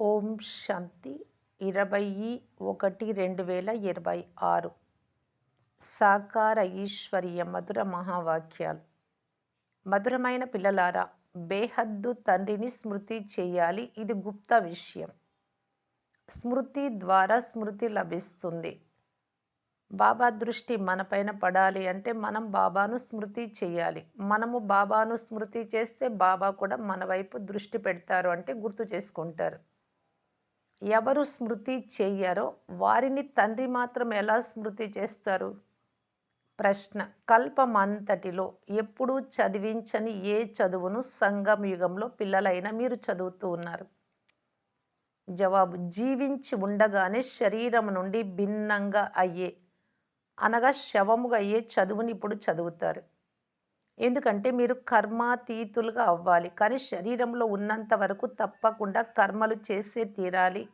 ఓం శాంతి. ఇరవై ఒకటి రెండు వేల ఇరవై ఆరు. సాకార ఈశ్వరీయ మధుర మహావాక్యాలు. మధురమైన పిల్లలారా బేహద్దు తండ్రిని స్మృతి చేయాలి ఇది గుప్త విషయం. స్మృతి ద్వారా స్మృతి లభిస్తుంది. బాబా దృష్టి మనపైన పడాలి అంటే మనం బాబాను స్మృతి చేయాలి. మనము బాబాను స్మృతి చేస్తే బాబా కూడా మన వైపు దృష్టి పెడతారు అంటే గుర్తు చేసుకుంటారు. ఎవరు స్మృతి చెయ్యరో వారిని తండ్రి మాత్రం ఎలా స్మృతి చేస్తారు? ప్రశ్న. కల్పమంతటిలో ఎప్పుడూ చదివించని ఏ చదువును సంగం యుగంలో పిల్లలైన మీరు చదువుతూ ఉన్నారు? జవాబు. జీవించి ఉండగానే శరీరం నుండి భిన్నంగా అయ్యే అనగా శవముగా అయ్యే చదువుని ఇప్పుడు చదువుతారు. ఎందుకంటే మీరు కర్మాతీతులుగా అవ్వాలి. కానీ శరీరంలో ఉన్నంత వరకు తప్పకుండా కర్మలు చేసే తీరాలి.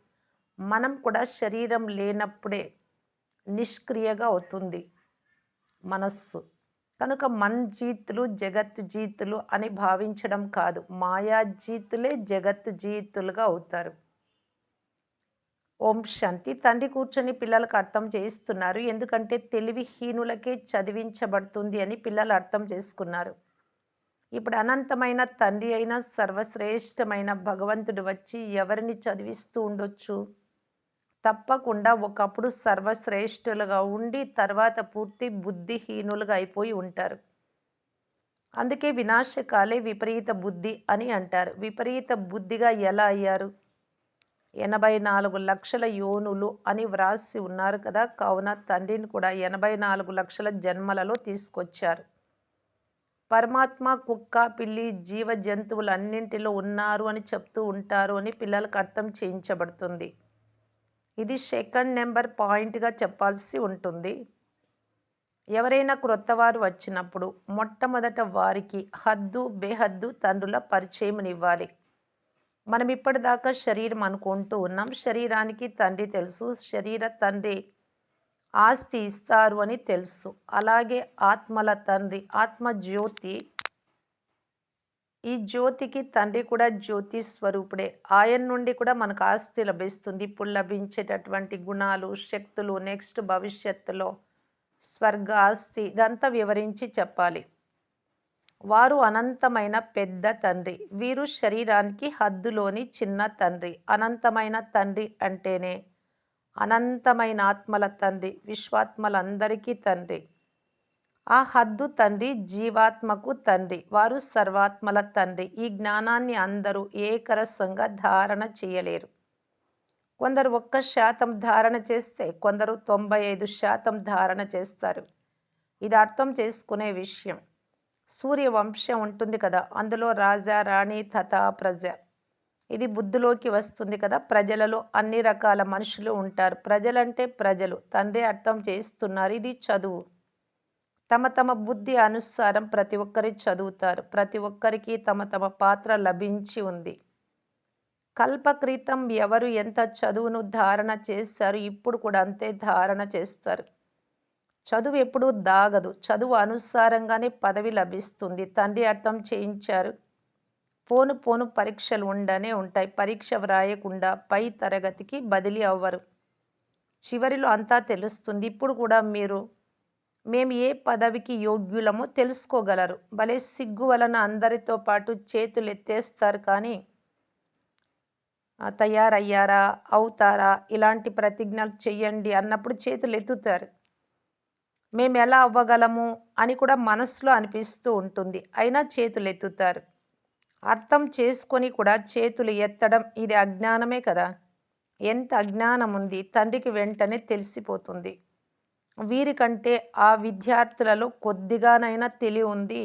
మనం కూడా శరీరం లేనప్పుడే నిష్క్రియగా అవుతుంది మనస్సు. కనుక మన్ జీతులు జగత్తు జీతులు అని భావించడం కాదు. మాయాజీతులే జగత్తు జీతులుగా అవుతారు. ఓం శాంతి. తండ్రి కూర్చొని పిల్లలకు అర్థం చేయిస్తున్నారు. ఎందుకంటే తెలివిహీనులకే చదివించబడుతుంది అని పిల్లలు అర్థం చేసుకున్నారు. ఇప్పుడు అనంతమైన తండ్రి అయిన సర్వశ్రేష్టమైన భగవంతుడు వచ్చి ఎవరిని చదివిస్తూ ఉండొచ్చు? తప్పకుండా ఒకప్పుడు సర్వశ్రేష్ఠులుగా ఉండి తర్వాత పూర్తి బుద్ధిహీనులుగా అయిపోయి ఉంటారు. అందుకే వినాశకాలే విపరీత బుద్ధి అని అంటారు. విపరీత బుద్ధిగా ఎలా అయ్యారు? ఎనభై నాలుగు లక్షల యోనులు అని వ్రాసి ఉన్నారు కదా. కావున తండ్రిని కూడా ఎనభై నాలుగు లక్షల జన్మలలో తీసుకొచ్చారు. పరమాత్మ కుక్క పిల్లి జీవ జంతువులన్నింటిలో ఉన్నారు అని చెప్తూ ఉంటారు అని పిల్లలకు అర్థం చేయించబడుతుంది. ఇది సెకండ్ నెంబర్ పాయింట్గా చెప్పాల్సి ఉంటుంది. ఎవరైనా క్రొత్తవారు వచ్చినప్పుడు మొట్టమొదట వారికి హద్దు బేహద్దు తండ్రుల పరిచయమునివ్వాలి. మనం ఇప్పటిదాకా శరీరం అనుకుంటూ ఉన్నాం. శరీరానికి తండ్రి తెలుసు. శరీర తండ్రి ఆస్తి ఇస్తారు అని తెలుసు. అలాగే ఆత్మల తండ్రి ఆత్మ జ్యోతి. ఈ జ్యోతికి తండ్రి కూడా జ్యోతి స్వరూపుడే. ఆయన నుండి కూడా మనకు ఆస్తి లభిస్తుంది. ఇప్పుడు లభించేటటువంటి గుణాలు శక్తులు నెక్స్ట్ భవిష్యత్తులో స్వర్గ ఆస్తి ఇదంతా వివరించి చెప్పాలి. వారు అనంతమైన పెద్ద తండ్రి. వీరు శరీరానికి హద్దులోని చిన్న తండ్రి. అనంతమైన తండ్రి అంటేనే అనంతమైన ఆత్మల తండ్రి విశ్వాత్మలందరికీ తండ్రి. ఆ హద్దు తండ్రి జీవాత్మకు తండ్రి. వారు సర్వాత్మల తండ్రి. ఈ జ్ఞానాన్ని అందరూ ఏకరసంగా ధారణ చేయలేరు. కొందరు ఒక్క శాతం ధారణ చేస్తే కొందరు తొంభై ఐదు శాతం ధారణ చేస్తారు. ఇది అర్థం చేసుకునే విషయం. సూర్యవంశం ఉంటుంది కదా అందులో రాజా రాణి తథా ప్రజ. ఇది బుద్ధిలోకి వస్తుంది కదా ప్రజలలో అన్ని రకాల మనుషులు ఉంటారు. ప్రజలంటే ప్రజలు తండ్రి అర్థం చేస్తున్నారు ఇది చదువు. తమ తమ బుద్ధి అనుసారం ప్రతి ఒక్కరి చదువుతారు. ప్రతి ఒక్కరికి తమ తమ పాత్ర లభించి ఉంది. కల్పక్రితం ఎవరు ఎంత చదువును ధారణ చేస్తారు ఇప్పుడు కూడా అంతే ధారణ చేస్తారు. చదువు ఎప్పుడూ దాగదు. చదువు అనుసారంగానే పదవి లభిస్తుంది. తండ్రి అర్థం చేయించారు. పోను పోను పరీక్షలు ఉండనే ఉంటాయి. పరీక్ష వ్రాయకుండా పై తరగతికి బదిలీ అవ్వరు. చివరిలో అంతా తెలుస్తుంది. ఇప్పుడు కూడా మీరు మేము ఏ పదవికి యోగ్యులమో తెలుసుకోగలరు. భలే సిగ్గు వలన అందరితో పాటు చేతులు ఎత్తేస్తారు కానీ తయారయ్యారా అవుతారా ఇలాంటి ప్రతిజ్ఞలు చెయ్యండి అన్నప్పుడు చేతులు ఎత్తుతారు మేము ఎలా అవ్వగలము అని కూడా మనసులో అనిపిస్తూ ఉంటుంది. అయినా చేతులు ఎత్తుతారు అర్థం చేసుకొని కూడా చేతులు ఎత్తడం ఇది అజ్ఞానమే కదా. ఎంత అజ్ఞానం ఉంది తండ్రికి వెంటనే తెలిసిపోతుంది. వీరికంటే ఆ విద్యార్థులలో కొద్దిగానైనా తెలివి ఉంది.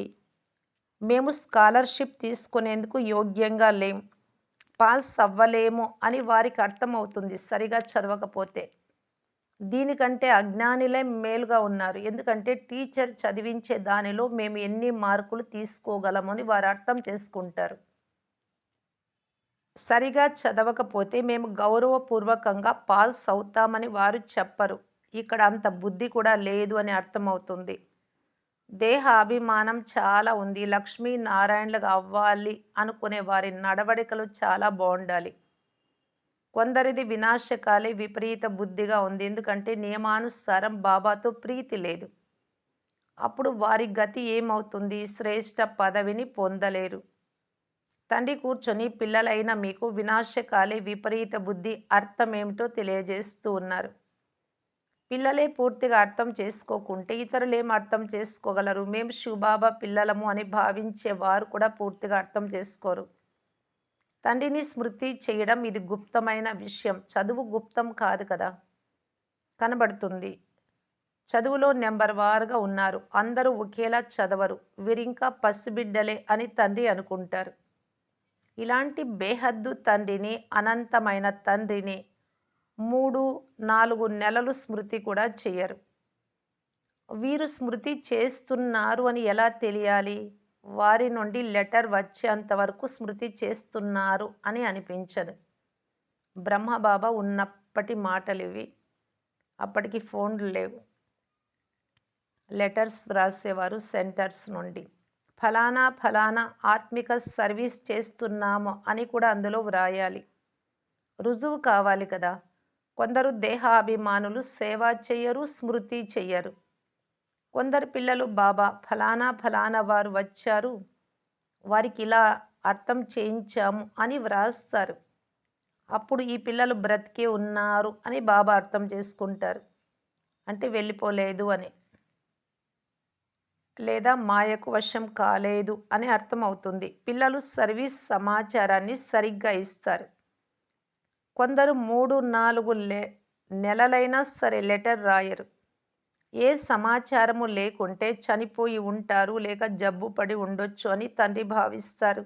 మేము స్కాలర్షిప్ తీసుకునేందుకు యోగ్యంగా లేం. పాస్ అవ్వలేము అని వారికి అర్థమవుతుంది సరిగా చదవకపోతే. దీనికంటే అజ్ఞానిలే మేలుగా ఉన్నారు. ఎందుకంటే టీచర్ చదివించే దానిలో మేము ఎన్ని మార్కులు తీసుకోగలమని వారు అర్థం చేసుకుంటారు. సరిగా చదవకపోతే మేము గౌరవపూర్వకంగా పాస్ అవుతామని వారు చెప్పరు. ఇక్కడ అంత బుద్ధి కూడా లేదు అని అర్థమవుతుంది. దేహ అభిమానం చాలా ఉంది. లక్ష్మీ నారాయణలుగా అవ్వాలి అనుకునే వారి నడవడికలు చాలా బాగుండాలి. కొందరిది వినాశకాలే విపరీత బుద్ధిగా ఉంది. ఎందుకంటే నియమానుసారం బాబాతో ప్రీతి లేదు. అప్పుడు వారి గతి ఏమవుతుంది? శ్రేష్ట పదవిని పొందలేరు. తండ్రి కూర్చొని పిల్లలైన మీకు వినాశకాలే విపరీత బుద్ధి అర్థమేమిటో తెలియజేస్తూ ఉన్నారు. పిల్లలే పూర్తిగా అర్థం చేసుకోకుంటే ఇతరులు ఏం అర్థం చేసుకోగలరు? మేము శివబాబా పిల్లలము అని భావించే వారు కూడా పూర్తిగా అర్థం చేసుకోరు. తండ్రిని స్మృతి చేయడం ఇది గుప్తమైన విషయం. చదువు గుప్తం కాదు కదా? కనబడుతుంది. చదువులో నెంబర్ వారుగా ఉన్నారు. అందరూ ఒకేలా చదవరు. వీరింకా పసిబిడ్డలే అని తండ్రి అనుకుంటారు. ఇలాంటి బేహద్దు తండ్రిని అనంతమైన తండ్రిని మూడు నాలుగు నెలలు స్మృతి కూడా చేయరు. వీరు స్మృతి చేస్తున్నారు అని ఎలా తెలియాలి? వారి నుండి లెటర్ వచ్చేంత వరకు స్మృతి చేస్తున్నారు అని అనిపించదు. బ్రహ్మబాబా ఉన్నప్పటి మాటలు ఇవి అప్పటికి ఫోన్లు లేవు. లెటర్స్ వ్రాసేవారు సెంటర్స్ నుండి. ఫలానా ఫలానా ఆత్మిక సర్వీస్ చేస్తున్నాము అని కూడా అందులో వ్రాయాలి. రుజువు కావాలి కదా. కొందరు దేహాభిమానులు సేవ చెయ్యరు స్మృతి చెయ్యరు. కొందరు పిల్లలు బాబా ఫలానా ఫలానా వారు వచ్చారు. వారికి ఇలా అర్థం చేయించాము అని వ్రాస్తారు. అప్పుడు ఈ పిల్లలు బ్రతికే ఉన్నారు అని బాబా అర్థం చేసుకుంటారు. అంటే వెళ్ళిపోలేదు అని. లేదా మాయకు వశం కాలేదు అని అర్థమవుతుంది. పిల్లలు సర్వీస్ సమాచారాన్ని సరిగ్గా ఇస్తారు. కొందరు మూడు నాలుగు లే నెలలైనా సరే లెటర్ రాయరు. ఏ సమాచారము లేకుంటే చనిపోయి ఉంటారు లేక జబ్బు పడి ఉండొచ్చు అని తండ్రి భావిస్తారు.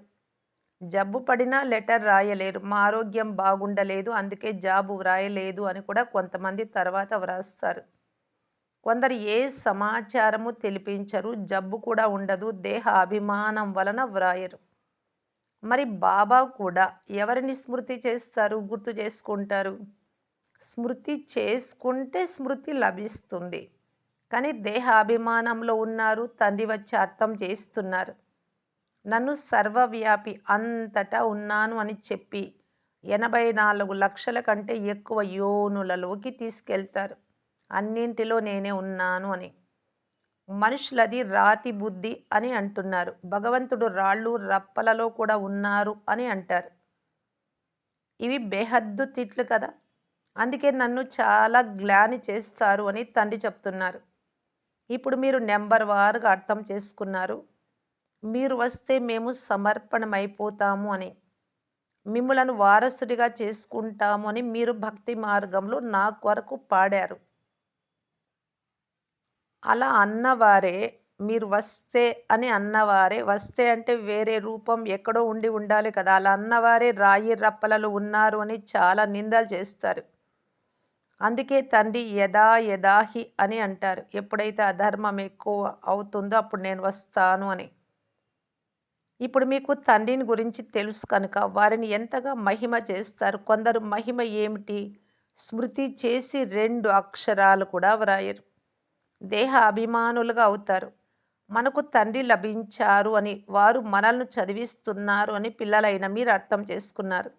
జబ్బు పడినా లెటర్ రాయలేరు మా ఆరోగ్యం బాగుండలేదు అందుకే జాబు వ్రాయలేదు అని కూడా కొంతమంది తర్వాత వ్రాస్తారు. కొందరు ఏ సమాచారము తెలిపించరు జబ్బు కూడా ఉండదు దేహ అభిమానం వలన వ్రాయరు. మరి బాబా కూడా ఎవరిని స్మృతి చేస్తారు గుర్తు చేసుకుంటారు? స్మృతి చేసుకుంటే స్మృతి లభిస్తుంది. కానీ దేహాభిమానంలో ఉన్నారు తండ్రి వచ్చి అర్థం చేస్తున్నారు. నన్ను సర్వవ్యాపి అంతటా ఉన్నాను అని చెప్పి ఎనభై నాలుగు లక్షల కంటే ఎక్కువ యోనులలోకి తీసుకెళ్తారు. అన్నింటిలో నేనే ఉన్నాను అని. మనుషులది రాతి బుద్ధి అని అంటున్నారు. భగవంతుడు రాళ్ళు రప్పలలో కూడా ఉన్నారు అని అంటారు. ఇవి బేహద్దు తిట్లు కదా. అందుకే నన్ను చాలా గ్లాని చేస్తారు అని తండ్రి చెప్తున్నారు. ఇప్పుడు మీరు నెంబర్ వారుగా అర్థం చేసుకున్నారు. మీరు వస్తే మేము సమర్పణమైపోతాము అని మిమ్మలను వారసుడిగా చేసుకుంటాము అని మీరు భక్తి మార్గంలో నా కొరకు పాడారు. అలా అన్నవారే మీరు వస్తే అని అన్నవారే వస్తే అంటే వేరే రూపం ఎక్కడో ఉండి ఉండాలి కదా. అలా అన్నవారే రాయి రప్పలలో ఉన్నారు అని చాలా నిందలు చేస్తారు. అందుకే తండ్రి యదా యదాహి అని అంటారు. ఎప్పుడైతే అధర్మం ఎక్కువ అవుతుందో అప్పుడు నేను వస్తాను అని. ఇప్పుడు మీకు తండ్రిని గురించి తెలుసు కనుక వారిని ఎంతగా మహిమ చేస్తారు? కొందరు మహిమ ఏమిటి? స్మృతి చేసి రెండు అక్షరాలు కూడా వ్రాయరు. దేహ అభిమానులుగా అవుతారు. మనకు తండ్రి లభించారు అని వారు మనల్ని చదివిస్తున్నారు అని పిల్లలైన మీరు అర్థం చేసుకున్నారు.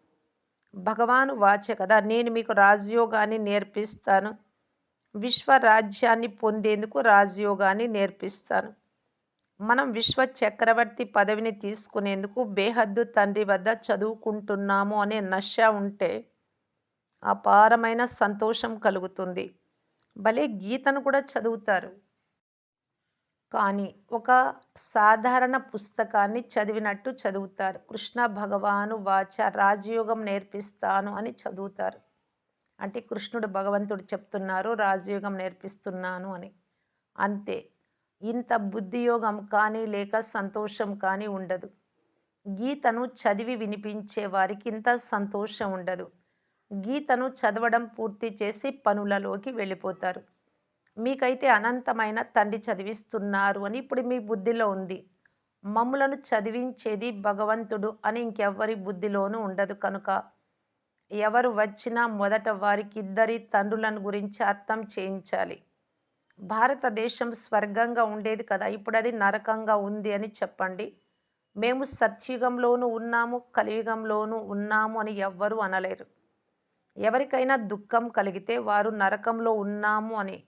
భగవాను వాచ కదా నేను మీకు రాజయోగాన్ని నేర్పిస్తాను. విశ్వరాజ్యాన్ని పొందేందుకు రాజయోగాన్ని నేర్పిస్తాను. మనం విశ్వ చక్రవర్తి పదవిని తీసుకునేందుకు బేహద్దు తండ్రి వద్ద చదువుకుంటున్నాము అనే నష ఉంటే అపారమైన సంతోషం కలుగుతుంది. భలే గీతను కూడా చదువుతారు. కానీ ఒక సాధారణ పుస్తకాన్ని చదివినట్టు చదువుతారు. కృష్ణ భగవాను వాచ రాజయోగం నేర్పిస్తాను అని చదువుతారు. అంటే కృష్ణుడు భగవంతుడు చెప్తున్నారు రాజయోగం నేర్పిస్తున్నాను అని. అంతే. ఇంత బుద్ధియోగం కానీ లేక సంతోషం కానీ ఉండదు. గీతను చదివి వినిపించే వారికి ఇంత సంతోషం ఉండదు. గీతను చదవడం పూర్తి చేసి పనులలోకి వెళ్ళిపోతారు. మీకైతే అనంతమైన తండ్రి చదివిస్తున్నారు అని ఇప్పుడు మీ బుద్ధిలో ఉంది. మమ్ములను చదివించేది భగవంతుడు అని ఇంకెవ్వరి బుద్ధిలోనూ ఉండదు కనుక. ఎవరు వచ్చినా మొదట వారికి ఇద్దరి తండ్రులను గురించి అర్థం చేయించాలి. భారతదేశం స్వర్గంగా ఉండేది కదా ఇప్పుడు అది నరకంగా ఉంది అని చెప్పండి. మేము సత్యుగంలోనూ ఉన్నాము కలియుగంలోనూ ఉన్నాము అని ఎవ్వరూ అనలేరు. ఎవరికైనా దుఃఖం కలిగితే వారు నరకంలో ఉన్నాము అని.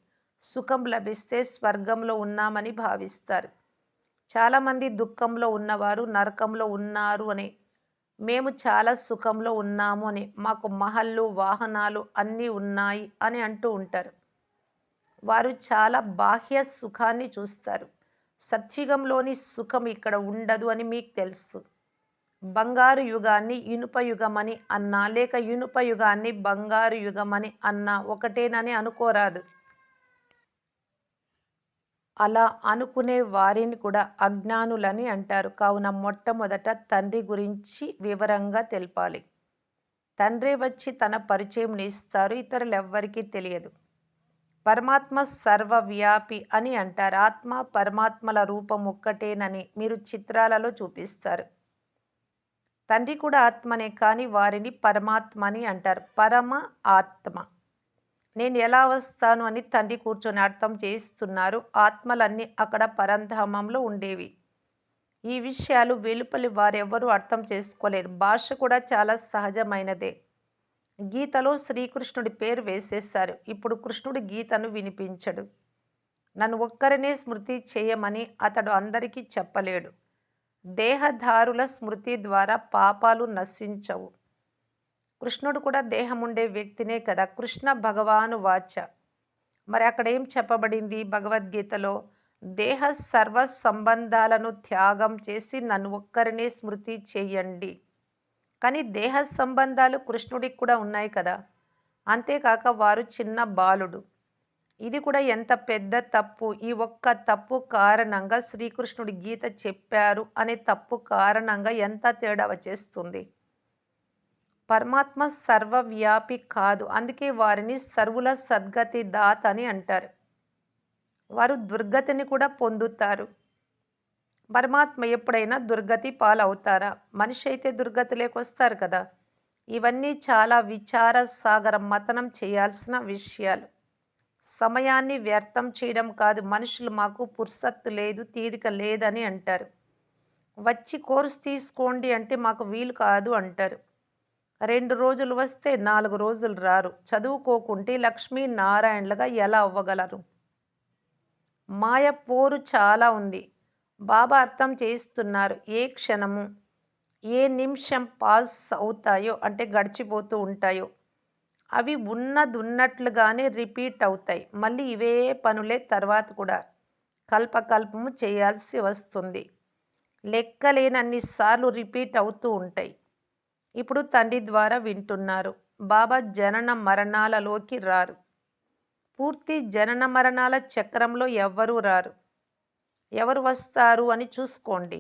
సుఖం లభిస్తే స్వర్గంలో ఉన్నామని భావిస్తారు. చాలామంది దుఃఖంలో ఉన్నవారు నరకంలో ఉన్నారు అని మేము చాలా సుఖంలో ఉన్నాము అని మాకు మహల్లు వాహనాలు అన్నీ ఉన్నాయి అని అంటూ ఉంటారు. వారు చాలా బాహ్య సుఖాన్ని చూస్తారు. సత్యుగంలోని సుఖం ఇక్కడ ఉండదు అని మీకు తెలుసు. బంగారు యుగాన్ని ఇనుప యుగమని అన్నా లేక ఇనుప యుగాన్ని బంగారు యుగమని అన్నా ఒకటేనని అనుకోరాదు. అలా అనుకునే వారిని కూడా అజ్ఞానులని అంటారు. కావున మొట్టమొదట తండ్రి గురించి వివరంగా తెలపాలి. తండ్రి వచ్చి తన పరిచయం ఇస్తారు ఇతరులు ఎవ్వరికీ తెలియదు. పరమాత్మ సర్వవ్యాపి అని అంటారు. ఆత్మ పరమాత్మల రూపం ఒక్కటేనని మీరు చిత్రాలలో చూపిస్తారు. తండ్రి కూడా ఆత్మనే కానీ వారిని పరమాత్మ అని అంటారు. పరమ ఆత్మ. నేను ఎలా వస్తాను అని తండ్రి కూర్చొని అర్థం చేయిస్తున్నారు. ఆత్మలన్నీ అక్కడ పరంధామంలో ఉండేవి. ఈ విషయాలు వెలుపలి వారెవ్వరూ అర్థం చేసుకోలేరు. భాష కూడా చాలా సహజమైనదే. గీతలో శ్రీకృష్ణుడి పేరు వేసేశారు. ఇప్పుడు కృష్ణుడి గీతను వినిపించడు. నన్ను ఒక్కరినే స్మృతి చేయమని అతడు అందరికీ చెప్పలేడు. దేహదారుల స్మృతి ద్వారా పాపాలు నశించవు. కృష్ణుడు కూడా దేహం ఉండే వ్యక్తినే కదా. కృష్ణ భగవాను వాచ. మరి అక్కడ ఏం చెప్పబడింది భగవద్గీతలో? దేహ సర్వ సంబంధాలను త్యాగం చేసి నన్ను ఒక్కరినే స్మృతి చేయండి. కానీ దేహ సంబంధాలు కృష్ణుడికి కూడా ఉన్నాయి కదా. అంతేకాక వారు చిన్న బాలుడు. ఇది కూడా ఎంత పెద్ద తప్పు. ఈ ఒక్క తప్పు కారణంగా శ్రీకృష్ణుడి గీత చెప్పారు అనే తప్పు కారణంగా ఎంత తేడా వచ్చేస్తుంది? పరమాత్మ సర్వవ్యాపి కాదు. అందుకే వారిని సర్వుల సద్గతి దాత అని అంటారు. వారు దుర్గతిని కూడా పొందుతారు. పరమాత్మ ఎప్పుడైనా దుర్గతి పాలవుతారా? మనిషి అయితే దుర్గతిలోకి వస్తారు కదా. ఇవన్నీ చాలా విచార సాగరం మతనం చేయాల్సిన విషయాలు. సమయాన్ని వ్యర్థం చేయడం కాదు. మనుషులు మాకు పురుసత్తు లేదు తీరిక లేదని అంటారు. వచ్చి కోర్స్ తీసుకోండి అంటే మాకు వీలు కాదు అంటారు. రెండు రోజులు వస్తే నాలుగు రోజులు రారు. చదువుకోకుంటే లక్ష్మీ నారాయణలుగా ఎలా అవ్వగలరు? మాయ పోరు చాలా ఉంది. బాబా అర్థం చేయిస్తున్నారు. ఏ క్షణము ఏ నిమిషం పాస్ అవుతాయో అంటే గడిచిపోతూ ఉంటాయో అవి ఉన్నదున్నట్లుగానే రిపీట్ అవుతాయి. మళ్ళీ ఇవే పనులే తర్వాత కూడా కల్పకల్పము చేయాల్సి వస్తుంది. లెక్కలేనన్నిసార్లు రిపీట్ అవుతూ ఉంటాయి. ఇప్పుడు తండ్రి ద్వారా వింటున్నారు. బాబా జనన మరణాలలోకి రారు. పూర్తి జనన మరణాల చక్రంలో ఎవ్వరూ రారు. ఎవరు వస్తారు అని చూసుకోండి.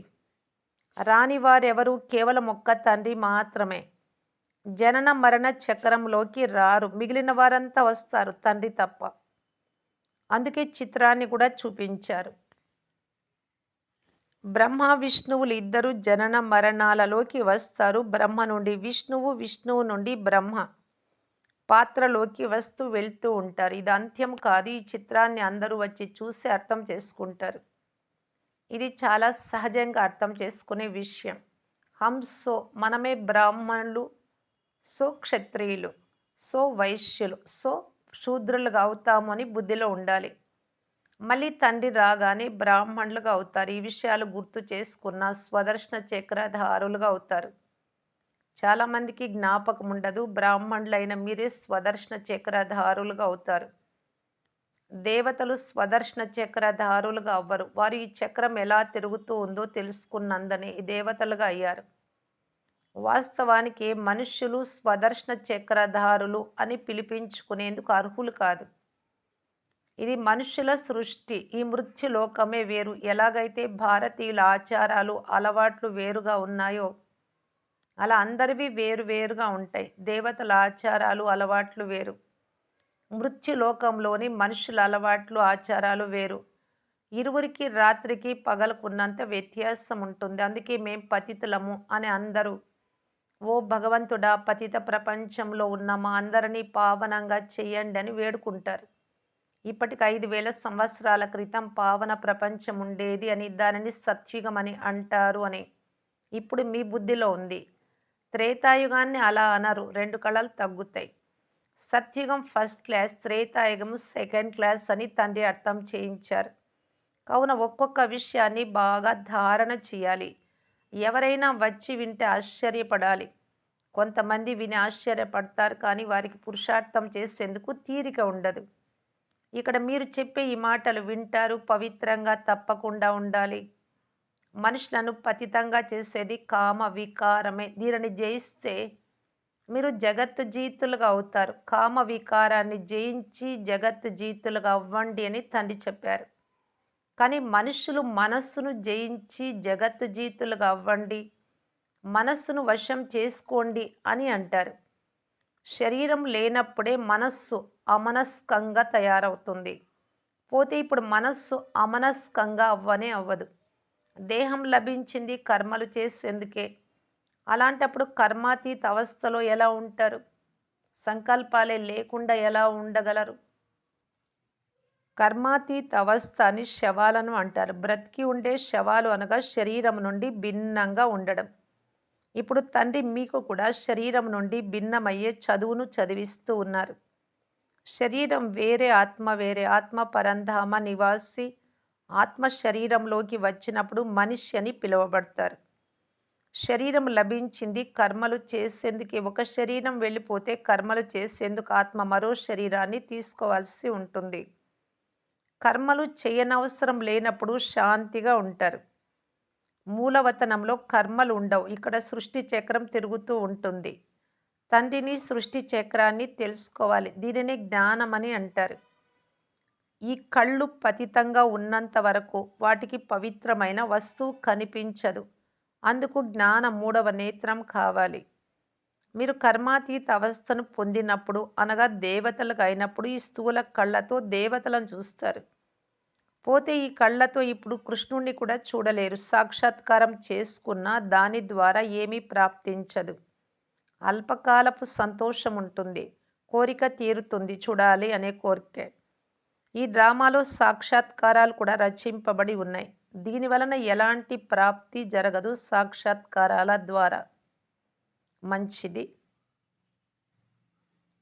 రాని వారెవరు కేవలం ఒక్క తండ్రి మాత్రమే. జనన మరణ చక్రంలోకి రారు. మిగిలిన వారంతా వస్తారు తండ్రి తప్ప. అందుకే చిత్రాన్ని కూడా చూపించారు. బ్రహ్మ విష్ణువులు ఇద్దరు జనన మరణాలలోకి వస్తారు. బ్రహ్మ నుండి విష్ణువు విష్ణువు నుండి బ్రహ్మ పాత్రలోకి వస్తూ వెళ్తూ ఉంటారు. ఇది అంత్యం కాదు. ఈ చిత్రాన్ని అందరూ వచ్చి చూసి అర్థం చేసుకుంటారు. ఇది చాలా సహజంగా అర్థం చేసుకునే విషయం. హంసో మనమే బ్రాహ్మణులు సో క్షత్రియులు సో వైశ్యులు సో శూద్రులుగా అవుతాము అని బుద్ధిలో ఉండాలి. మళ్ళీ తండ్రి రాగానే బ్రాహ్మణులుగా అవుతారు. ఈ విషయాలు గుర్తు చేసుకున్న స్వదర్శన చక్రధారులుగా అవుతారు. చాలామందికి జ్ఞాపకం ఉండదు. బ్రాహ్మణులైన మీరే స్వదర్శన చక్రధారులుగా అవుతారు. దేవతలు స్వదర్శన చక్రధారులుగా అవ్వరు. వారు ఈ చక్రం ఎలా తిరుగుతూ ఉందో తెలుసుకున్నందని దేవతలుగా అయ్యారు. వాస్తవానికి మనుష్యులు స్వదర్శన చక్రధారులు అని పిలిపించుకునేందుకు అర్హులు కాదు. ఇది మనుషుల సృష్టి. ఈ మృత్యులోకమే వేరు. ఎలాగైతే భారతీయుల ఆచారాలు అలవాట్లు వేరుగా ఉన్నాయో అలా అందరివి వేరు వేరుగా ఉంటాయి. దేవతల ఆచారాలు అలవాట్లు వేరు. మృత్యులోకంలోని మనుషుల అలవాట్లు ఆచారాలు వేరు. ఇరువురికి రాత్రికి పగలకున్నంత వ్యత్యాసం ఉంటుంది. అందుకే మేం పతితులము అని అందరూ ఓ భగవంతుడా పతిత ప్రపంచంలో ఉన్న మా అందరినీ పావనంగా చేయండి అని వేడుకుంటారు. ఇప్పటికి ఐదు వేల సంవత్సరాల క్రితం పావన ప్రపంచం ఉండేది అని దానిని సత్యుగం అని అంటారు అని. ఇప్పుడు మీ బుద్ధిలో ఉంది. త్రేతాయుగాన్ని అలా అనరు. రెండు కళలు తగ్గుతాయి. సత్యుగం ఫస్ట్ క్లాస్ త్రేతాయుగం సెకండ్ క్లాస్ అని తండ్రి అర్థం చేయించారు. కావున ఒక్కొక్క విషయాన్ని బాగా ధారణ చేయాలి. ఎవరైనా వచ్చి వింటే ఆశ్చర్యపడాలి. కొంతమంది విని ఆశ్చర్యపడతారు కానీ వారికి పురుషార్థం చేసేందుకు తీరిక ఉండదు. ఇక్కడ మీరు చెప్పే ఈ మాటలు వింటారు పవిత్రంగా తప్పకుండా ఉండాలి. మనుషులను పతితంగా చేసేది కామ వికారమే. దీనిని జయిస్తే మీరు జగత్తు జీతులుగా అవుతారు. కామ వికారాన్ని జయించి జగత్తు జీతులుగా అవ్వండి అని తండ్రి చెప్పారు. కానీ మనుషులు మనస్సును జయించి జగత్తు జీతులుగా అవ్వండి మనస్సును వశం చేసుకోండి అని అంటారు. శరీరం లేనప్పుడే మనస్సు అమనస్కంగా తయారవుతుంది. పోతే ఇప్పుడు మనస్సు అమనస్కంగా అవ్వనే అవ్వదు. దేహం లభించింది కర్మలు చేసేందుకే. అలాంటప్పుడు కర్మాతీత అవస్థలో ఎలా ఉంటారు? సంకల్పాలే లేకుండా ఎలా ఉండగలరు? కర్మాతీత అవస్థ అని శవాలను అంటారు. బ్రతికి ఉండే శవాలు అనగా శరీరం నుండి భిన్నంగా ఉండడం. ఇప్పుడు తండ్రి మీకు కూడా శరీరం నుండి భిన్నమయ్యే చదువును చదివిస్తూ ఉన్నారు. శరీరం వేరే ఆత్మ వేరే. ఆత్మ పరంధామ నివాసి ఆత్మ శరీరంలోకి వచ్చినప్పుడు మనిషి అని పిలువబడతారు. శరీరం లభించింది కర్మలు చేసేందుకు. ఒక శరీరం వెళ్ళిపోతే కర్మలు చేసేందుకు ఆత్మ మరో శరీరాన్ని తీసుకోవాల్సి ఉంటుంది. కర్మలు చేయనవసరం లేనప్పుడు శాంతిగా ఉంటారు. మూలవతనంలో కర్మలు ఉండవు ఇక్కడ సృష్టి చక్రం తిరుగుతూ ఉంటుంది. తండ్రిని సృష్టి చక్రాన్ని తెలుసుకోవాలి. దీనిని జ్ఞానం అని అంటారు. ఈ కళ్ళు పతితంగా ఉన్నంత వరకు వాటికి పవిత్రమైన వస్తువు కనిపించదు. అందుకు జ్ఞాన మూడవ నేత్రం కావాలి. మీరు కర్మాతీత అవస్థను పొందినప్పుడు అనగా దేవతలకు అయినప్పుడు ఈ స్థూల కళ్ళతో దేవతలను చూస్తారు. పోతే ఈ కళ్ళతో ఇప్పుడు కృష్ణుణ్ణి కూడా చూడలేరు. సాక్షాత్కారం చేసుకున్న దాని ద్వారా ఏమీ ప్రాప్తించదు. అల్పకాలపు సంతోషం ఉంటుంది. కోరిక తీరుతుంది చూడాలి అనే కోరిక. ఈ డ్రామాలో సాక్షాత్కారాలు కూడా రచింపబడి ఉన్నాయి. దీని వలన ఎలాంటి ప్రాప్తి జరగదు సాక్షాత్కారాల ద్వారా. మంచిది.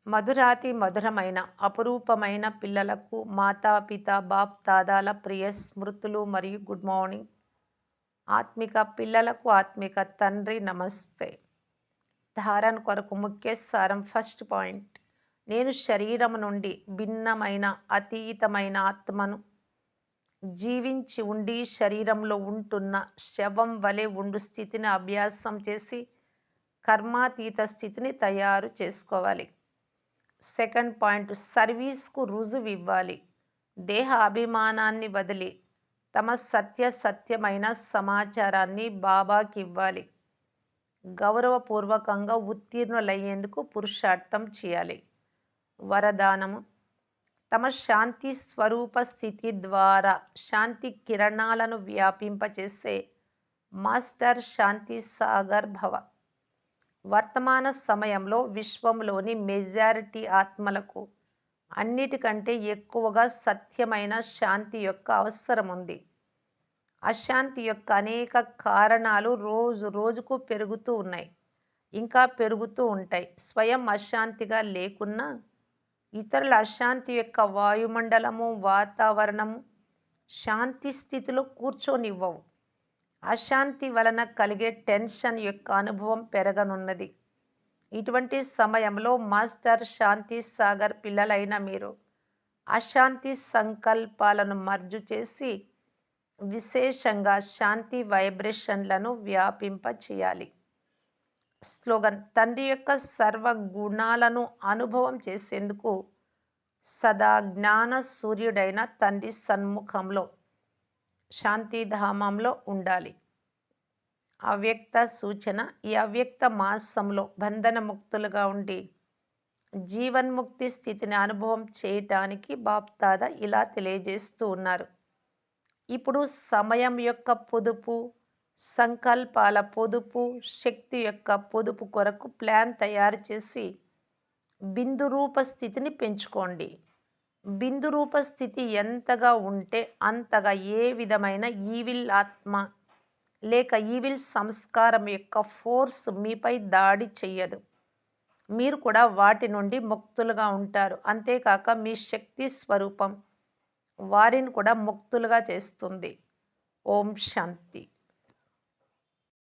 మధురాతి మధురమైన అపురూపమైన పిల్లలకు మాతా పితా బాప్ దాదాల ప్రియ స్మృతులు మరియు గుడ్ మార్నింగ్. ఆత్మిక పిల్లలకు ఆత్మిక తండ్రి నమస్తే. ధారణ కొరకు ముఖ్య సారం ఫస్ట్ పాయింట్. నేను శరీరం నుండి భిన్నమైన అతీతమైన ఆత్మను జీవించి ఉండి శరీరంలో ఉంటున్న శవం వలె ఉండు స్థితిని అభ్యాసం చేసి కర్మాతీత స్థితిని తయారు చేసుకోవాలి. సెకండ్ పాయింట్ సర్వీస్కు రుజువు ఇవ్వాలి. దేహ అభిమానాన్ని వదిలి తమ సత్య సత్యమైన సమాచారాన్ని బాబాకి ఇవ్వాలి. గౌరవపూర్వకంగా ఉత్తీర్ణులయ్యేందుకు పురుషార్థం చేయాలి. వరదానము. తమ శాంతి స్వరూప స్థితి ద్వారా శాంతి కిరణాలను వ్యాపింపచేసే మాస్టర్ శాంతి సాగర్ భవ వర్తమాన సమయంలో విశ్వంలోని మెజారిటీ ఆత్మలకు అన్నిటికంటే ఎక్కువగా సత్యమైన శాంతి యొక్క అవసరం ఉంది అశాంతి యొక్క అనేక కారణాలు రోజు రోజుకు పెరుగుతూ ఉన్నాయి. ఇంకా పెరుగుతూ ఉంటాయి. స్వయం అశాంతిగా లేకున్నా ఇతరుల అశాంతి యొక్క వాయుమండలము వాతావరణము శాంతి స్థితిలో కూర్చొనివ్వవు. అశాంతి వలన కలిగే టెన్షన్ యొక్క అనుభవం పెరగనున్నది. ఇటువంటి సమయంలో మాస్టర్ శాంతి సాగర్ పిల్లలైన మీరు అశాంతి సంకల్పాలను మర్జు చేసి విశేషంగా శాంతి వైబ్రేషన్లను వ్యాపింప చేయాలి. స్లోగన్ తండ్రి యొక్క సర్వ గుణాలను అనుభవం చేసేందుకు సదా జ్ఞాన సూర్యుడైన తండ్రి సన్ముఖంలో శాంతిధామంలో ఉండాలి. అవ్యక్త సూచన ఈ అవ్యక్త మాసంలో బంధనముక్తులుగా ఉండి జీవన్ముక్తి స్థితిని అనుభవం చేయటానికి బాప్తాద ఇలా తెలియజేస్తూ ఉన్నారు. ఇప్పుడు సమయం యొక్క పొదుపు సంకల్పాల పొదుపు శక్తి యొక్క పొదుపు కొరకు ప్లాన్ తయారు చేసి బిందు రూప స్థితిని పెంచుకోండి. బిందు రూప స్థితి ఎంతగా ఉంటే అంతగా ఏ విధమైన ఈవిల్ ఆత్మ లేక ఈవిల్ సంస్కారం యొక్క ఫోర్స్ మీపై దాడి చెయ్యదు. మీరు కూడా వాటి నుండి ముక్తులుగా ఉంటారు. అంతేకాక మీ శక్తి స్వరూపం వారిని కూడా ముక్తులుగా చేస్తుంది. ఓం శాంతి.